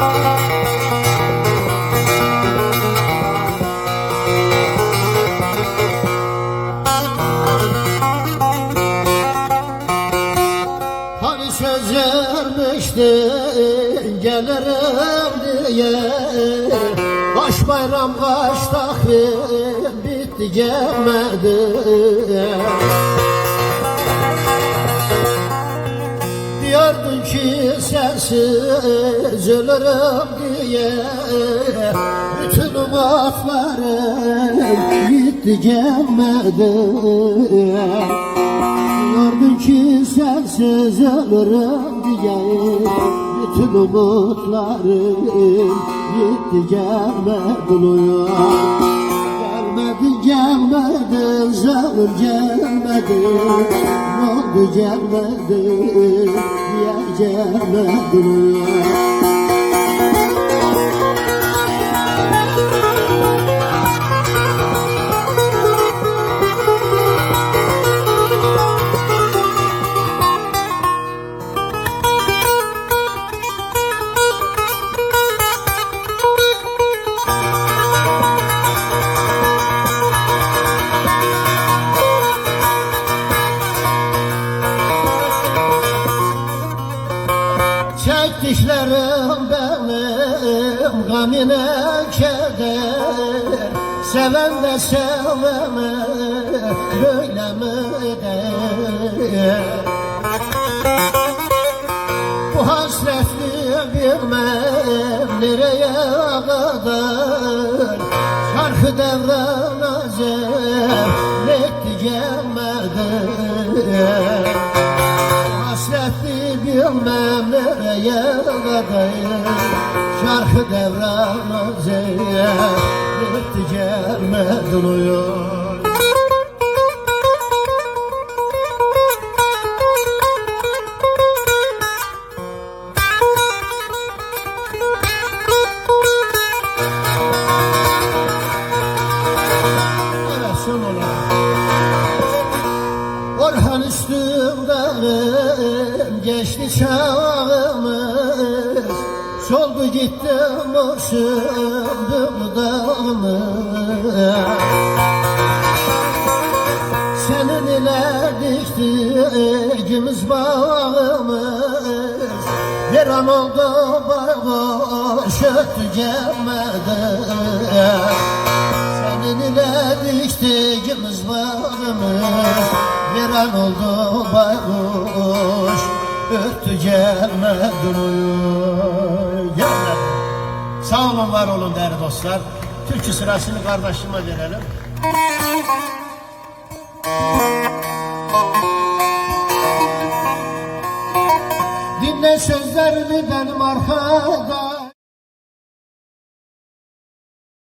Hani söz vermiştin gelirim diye. Baş bayram baş takvim bitti gelmedi. Diyordun ki sensiz ölürüm diye. Bütün umutlarım gitti gelmedi. Diyordun ki sensiz ölürüm diye. Bütün umutlarım gitti gelmedi. Uyuyor Gelmedi gelmedi zaman gelmedi gelmedi gelmedi Çektiklerim benim gamine keder. Seven de seveme böyle mi der? Bu hasretli bilmem nereye kadar? Şarkı devrana zerretti gelmedi Hasretli bilmem nereye kadar Şarkı devrana zerretti gelmedi uyuyor Evet son olarak Orhan üstümden geçti çağımız Soldu gitti boşundu dağımız. Senin ile diktiğimiz bağımız. Bir an oldu boş öttü gelmedi Senin ile diktiğimiz bağımız. Bir an oldu baykuş Öttü gelmedi uyuyor Gelmedi Sağ olun var olun değerli dostlar. Türkçü sırasını kardeşime verelim. Dinle sözlerimi benim arkadaş